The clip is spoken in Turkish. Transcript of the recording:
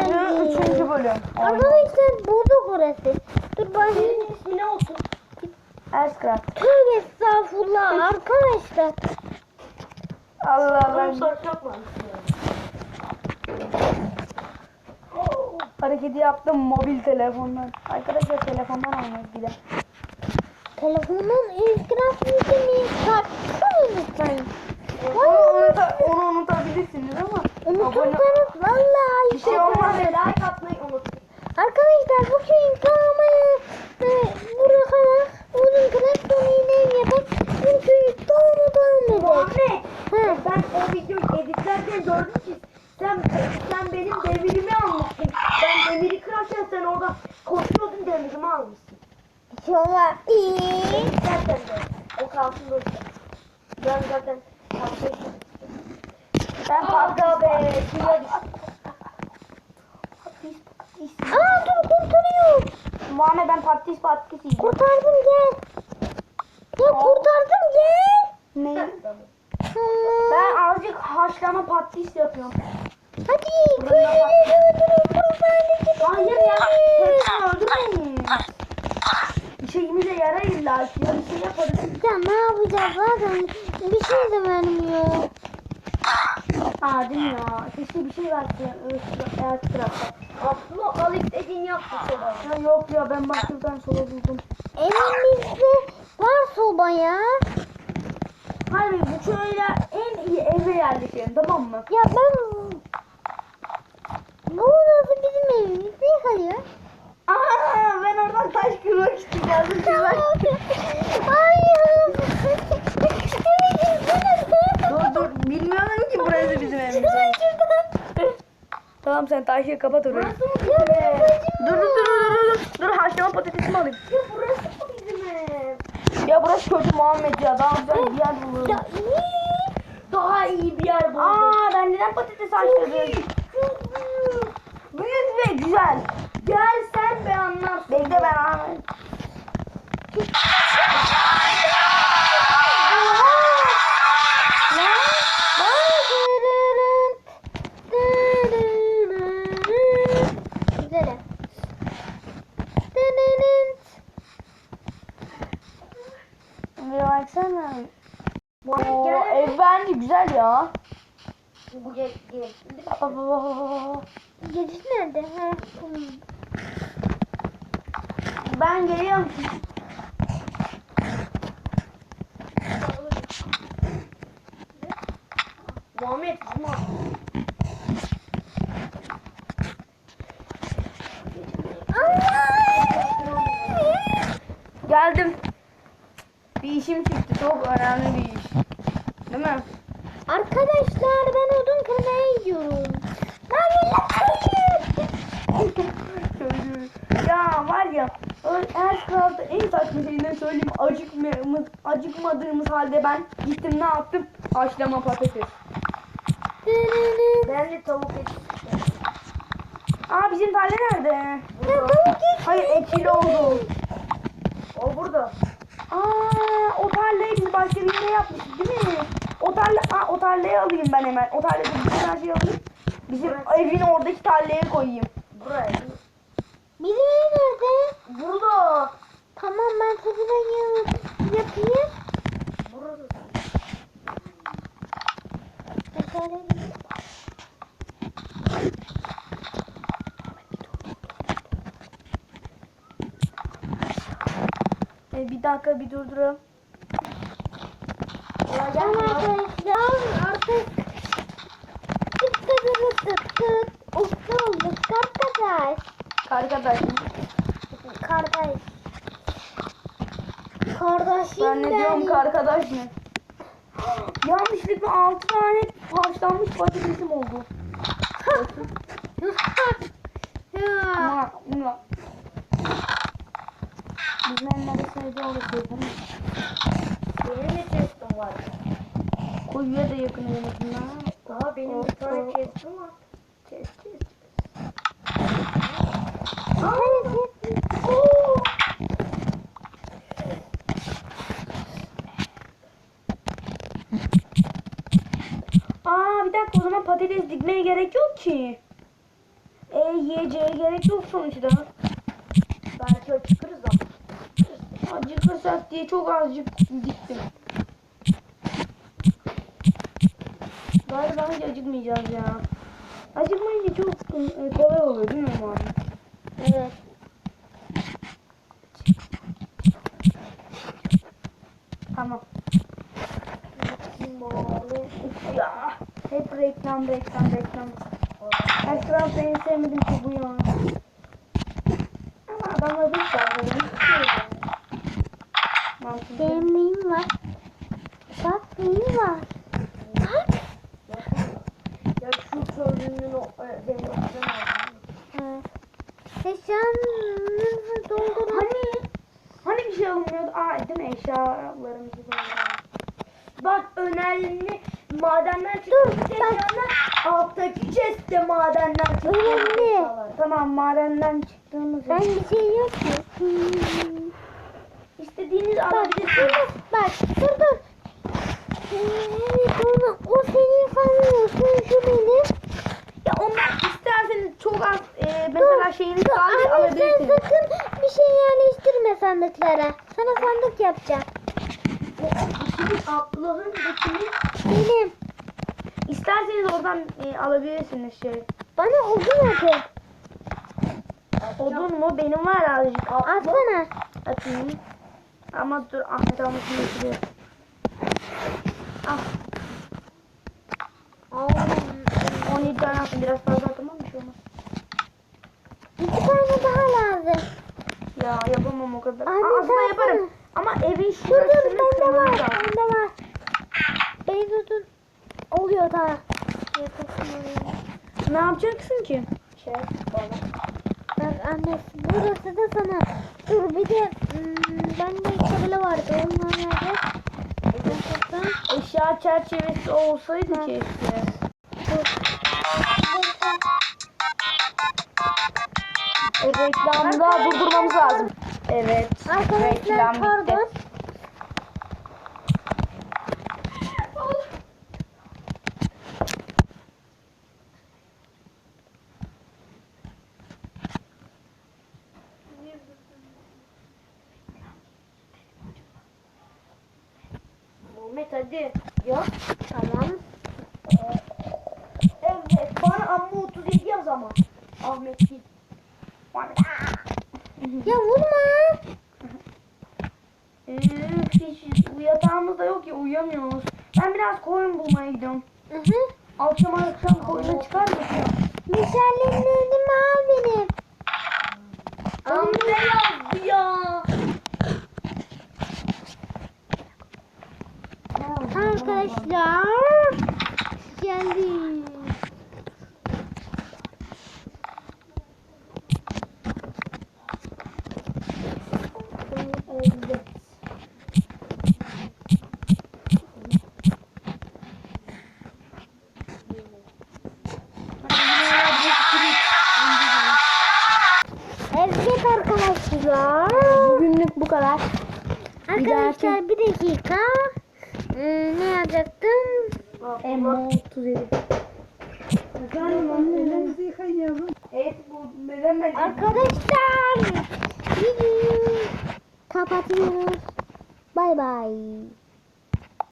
geldi. Üçüncü bölüm. Arkadaşlar bulduk burası. Dur ben Senin ismi ne olsun? Erscraft. tövbe estağfurullah arkadaşlar. Allah Allah. Hareketi yaptım mobil telefondan. Arkadaşlar telefondan almayız bir de. Telefonun Instagram yüzünü sakın lütfen. Onu, unuta, onu unutabilirsiniz ama. abone- Unutursanız vallahi Bir şey olmaz. Like atmayı unutmayın. Arkadaşlar bu köyün tamamı e, bırakarak onun kreasyonu ile yapıp bu köyü doğru. Muhammed. Hı. Ben o videoyu editlerken gördüm ki sen, sen benim demirimi almışsın. Ben demiri kırarken sen orada koşuyordun demirimi almışsın. İnşallah iyi. Zaten de. O kalsın da. Ben zaten kalkmışım. Ben Aga be. Suya düştüm. Aa dur kurtarıyor. Muhammed ben patates patates yiyeceğim. Kurtardım gel. Ya kurtardım gel. Ne? Ben azıcık haşlama patates yapıyorum. Hadi öldürün. Hayır ya. Hepsini öldürmeyin. Bir şeyimize yarar illa ki. Bir şey yaparız. Ya ne yapacağız zaten bir şey de vermiyor. Aa değil mi ya? Keşke bir şey verse. Erscraft'ta. Aslında al istediğini yaptı sonra. Ya yok ya ben bakırdan sola buldum. Evimizde var soba ya. Hayır bu şöyle en iyi eve yerleşelim tamam mı? Ya ben... Bu nasıl bizim evimiz? Ne kalıyor? Aa ben oradan taş kırmak istedim. Hayır. dur dur bilmiyorum ki burası bizim evimiz. Tamam sen taşı kapat orayı. Dur dur dur dur dur dur. Dur haşlama patatesimi alayım. Ya burası mı bizim ev? Ya burası kötü Muhammed ya. Daha güzel bir yer bulurum. Ya iyi. Daha iyi bir yer buldum. Aa ben neden patates haşladım? Büyük ve güzel. Gel sen be anlarsın. Bekle ben anlayayım. Güzel. Bir baksana. Muhammed Oo, gel. ev bence güzel ya. Bu gel gel. Geliş nerede? Ha. Ben geliyorum. Muhammed vurma. Geldim. Bir işim çıktı. Çok önemli bir iş. Değil mi? Arkadaşlar ben odun kırmaya gidiyorum. Ya var ya Erscraft'ta en saçma şeyleri söyleyeyim. Acıkmadığımız, acıkmadığımız halde ben gittim ne yaptım? Haşlama patates. Ben de tavuk eti. Aa bizim tarla nerede? Et. Hayır ekili oldu. O burada. Aa o tarlayı biz başka bir yere mi? O tarla, aa, o tarlayı alayım ben hemen. O tarlada bir tane şey alayım. Bizim evin oradaki tarlaya koyayım. Buraya. Bizim ev nerede? Burada. Tamam ben tadına yapayım. Burada. E, bir dakika bir durduralım. Gel. arkadaşlar artık usta olduk arkadaş. Arkadaş. Kardeş. Kardeşim Ben ne diyorum ki arkadaş ne? Yanlışlıkla 6 tane haşlanmış patatesim oldu. Bizim evin neresinde orası değil mi? Benim de chest'im var. Kuyuya da yakın en azından. Daha benim bir tane chest'im var. Chest chest. Oo. Aa bir dakika o zaman patates dikmeye gerek yok ki. E, yiyeceğe gerek yok sonuçta. Belki acıkırız ama. Acıkırsak diye çok azıcık diktim. Galiba hiç acıkmayacağız ya. Acıkmayınca çok e, kolay oluyor değil mi abi? Evet. Tamam. Ya. Hep reklam reklam reklam. Minecraft en sevmediğim şey bu ya. Ama adamlar bir şey Mantıklı. Benim neyim var? Bak neyim var? Bak. O e, benim okudum Evet. Eşyanızı doldurun. Hani hani bir şey alınmıyordu? Aa değil mi eşyalarımızı dolduralım. Bak önemli tek bak. yana alttaki chest'te madenden çıktı. Önemli. Tamam madenden çıktığımız Ben bir şey yok ki. Hmm. istediğiniz alabilirsiniz. bak, dur dur. Senin benim. Ya onlar isterseniz çok az e, mesela dur, anne sen alabilirsiniz. sakın bir şey yerleştirme sandıklara. Sana sandık yapacağım. Abdullah'ın dikini Benim. İsterseniz oradan e, alabilirsiniz şey. Bana odun atın. Odun mu? Benim var azıcık. Atsana. Atayım. Ama dur Ahmet almasını getiriyor. Al. 17 tane attım. Biraz fazla atamam bir şey olmaz. İki tane daha lazım. Ya yapamam o kadar. Anne, Aa, aslında yaparım. Ama evin Dur dur şurasını bende var. lazım. Bende var. Beni tutun. Oluyor daha. Yakasın. Ne yapacaksın ki? şey bana. Bak anne burası da sana. Dur bir de hmm, bende tabela vardı. Onlar nerede? Eşya çerçevesi olsaydı keşke. Reklamda durdurmamız lazım. Evet. Arkadaşlar reklam bitti. Muhammed hadi. Ya. Tamam. Evet bana amma 37 yaz ama. Ahmet değil. Ya vurma. Üf, hiç yatağımız da yok ya uyuyamıyoruz. Ben biraz koyun bulmaya gidiyorum. Hı hı. Akşam akşam koyuna çıkar mısın? Meşalelerini al benim. Amma yazdı ya. Arkadaşlar geldi. Bir dakika. Ee, ne yapacaktım? Emma 37. Evet bu neden ben Arkadaşlar. Kapatıyoruz. Bay bay.